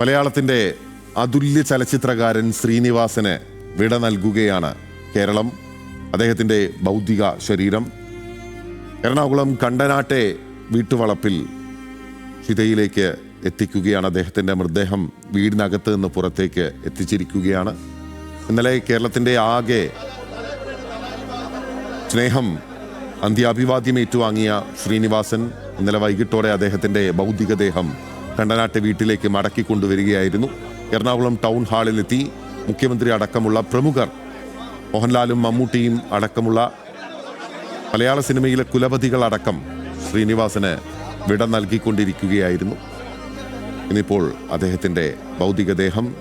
മലയാളത്തിന്റെ അതുല്യ ചലച്ചിത്രകാരൻ ശ്രീനിവാസന് വിട നൽകുകയാണ് കേരളം. അദ്ദേഹത്തിന്റെ ഭൗതിക ശരീരം. എറണാകുളം കണ്ടനാട്ടെ വീട്ടുവളപ്പിൽ ചിതയിലേക്ക് എത്തിക്കുകയാണ് അദ്ദേഹത്തിന്റെ മൃതദേഹം. വീടിനകത്ത് നിന്ന് പുറത്തേക്ക് എത്തിച്ചിരിക്കുകയാണ്. ഇന്നലെ കേരളത്തിന്റെ ആകെ സ്നേഹം അന്ത്യാഭിവാദ്യം ഏറ്റുവാങ്ങിയ ശ്രീനിവാസൻ ഇന്നലെ വൈകിട്ടോടെ അദ്ദേഹത്തിന്റെ ഭൗതികദേഹം കണ്ടനാട്ട് വീട്ടിലേക്ക് മടക്കി കൊണ്ടുവരികയായിരുന്നു എറണാകുളം ടൗൺ ഹാളിലെത്തി മുഖ്യമന്ത്രി അടക്കമുള്ള പ്രമുഖർ മോഹൻലാലും മമ്മൂട്ടിയും അടക്കമുള്ള മലയാള സിനിമയിലെ കുലപതികളടക്കം ശ്രീനിവാസന് വിട നൽകിക്കൊണ്ടിരിക്കുകയായിരുന്നു. ഇന്നിപ്പോൾ അദ്ദേഹത്തിന്റെ ഭൗതികദേഹം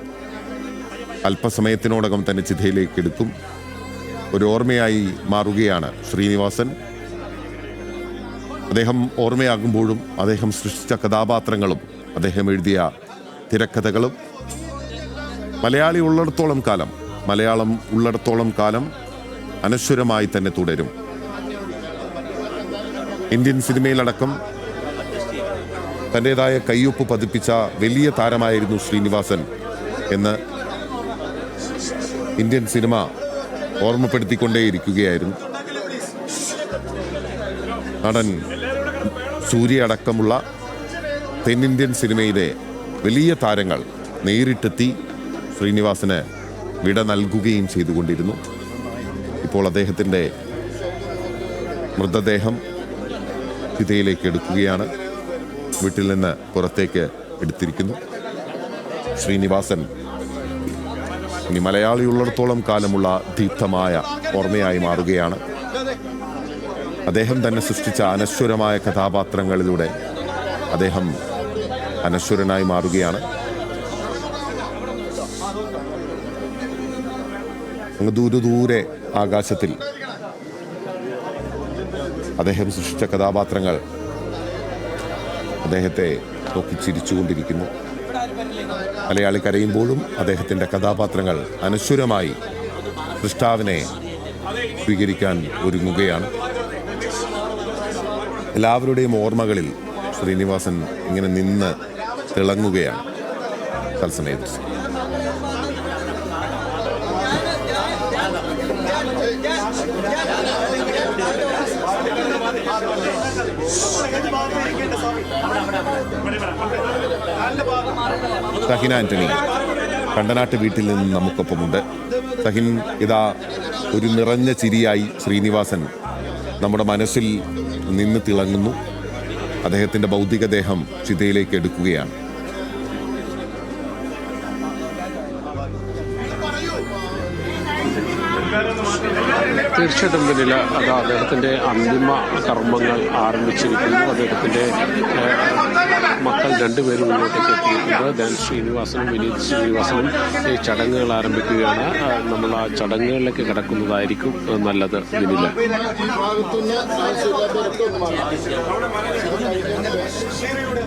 അല്പസമയത്തിനോടകം തന്നെ ചിതയിലേക്ക് എടുക്കും ഒരു ഓർമ്മയായി മാറുകയാണ് ശ്രീനിവാസൻ. അദ്ദേഹം ഓർമ്മയാകുമ്പോഴും അദ്ദേഹം സൃഷ്ടിച്ച കഥാപാത്രങ്ങളും അദ്ദേഹം എഴുതിയ തിരക്കഥകളും മലയാളി ഉള്ളിടത്തോളം കാലം മലയാളം ഉള്ളിടത്തോളം കാലം അനശ്വരമായി തന്നെ തുടരും. ഇന്ത്യൻ സിനിമയിലടക്കം തന്റെതായ കയ്യൊപ്പ് പതിപ്പിച്ച വലിയ താരമായിരുന്നു ശ്രീനിവാസൻ എന്ന് ഇന്ത്യൻ സിനിമ ഓർമ്മപ്പെടുത്തിക്കൊണ്ടേയിരിക്കുകയായിരുന്നു. നടൻ സൂര്യ അടക്കമുള്ള തെന്നിന്ത്യൻ സിനിമയിലെ വലിയ താരങ്ങൾ നേരിട്ടെത്തി ശ്രീനിവാസന് വിട നൽകുകയും ചെയ്തുകൊണ്ടിരുന്നു. ഇപ്പോൾ അദ്ദേഹത്തിന്റെ മൃതദേഹം ചിതയിലേക്ക് എടുക്കുകയാണ്. വീട്ടിൽ നിന്ന് പുറത്തേക്ക് എടുത്തിരിക്കുന്നു. ശ്രീനിവാസൻ ഇനി മലയാളി ഉള്ളിടത്തോളം കാലമുള്ള ദീപ്തമായ ഓർമ്മയായി മാറുകയാണ്. അദ്ദേഹം തന്നെ സൃഷ്ടിച്ച അനശ്വരമായ കഥാപാത്രങ്ങളിലൂടെ അദ്ദേഹം അനശ്വരനായി മാറുകയാണ്. അങ്ങ് ദൂരെ ദൂരെ ആകാശത്തിൽ അദ്ദേഹം സൃഷ്ടിച്ച കഥാപാത്രങ്ങൾ അദ്ദേഹത്തെ നോക്കി ചിരിച്ചുകൊണ്ടിരിക്കുന്നു. മലയാളി കരയുമ്പോഴും അദ്ദേഹത്തിന്റെ കഥാപാത്രങ്ങൾ അനശ്വരമായി സൃഷ്ടാവിനെ സ്വീകരിക്കാൻ ഒരുങ്ങുകയാണ്. എല്ലാവരുടെയും ഓർമ്മകളിൽ ശ്രീനിവാസൻ ഇങ്ങനെ നിന്ന് തിളങ്ങുകയാണ് തത്സമയത്ത് സഹിൻ ആന്റണി കണ്ടനാട്ട് വീട്ടിൽ നിന്ന് നമുക്കൊപ്പമുണ്ട്. സഹിൻ ഇതാ ഒരു നിറഞ്ഞ ചിരിയായി ശ്രീനിവാസൻ നമ്മുടെ മനസ്സിൽ നിന്ന് തിളങ്ങുന്നു. അദ്ദേഹത്തിന്റെ ഭൗതികദേഹം ചിതയിലേക്ക് എടുക്കുകയാണ്. തീർച്ചയായിട്ടും ദിനില അത് അദ്ദേഹത്തിന്റെ അന്തിമ കർമ്മങ്ങൾ ആരംഭിച്ചിരിക്കുന്നു. അദ്ദേഹത്തിന്റെ മക്കൾ രണ്ടുപേരും മുന്നോട്ടേക്ക് എത്തിയിട്ടുണ്ട്. ധൻ ശ്രീനിവാസനും വിനീത് ശ്രീനിവാസനും ഈ ചടങ്ങുകൾ ആരംഭിക്കുകയാണ്. നമ്മൾ ആ ചടങ്ങുകളിലേക്ക് കിടക്കുന്നതായിരിക്കും നല്ലത് വിനില ശിവയുടെ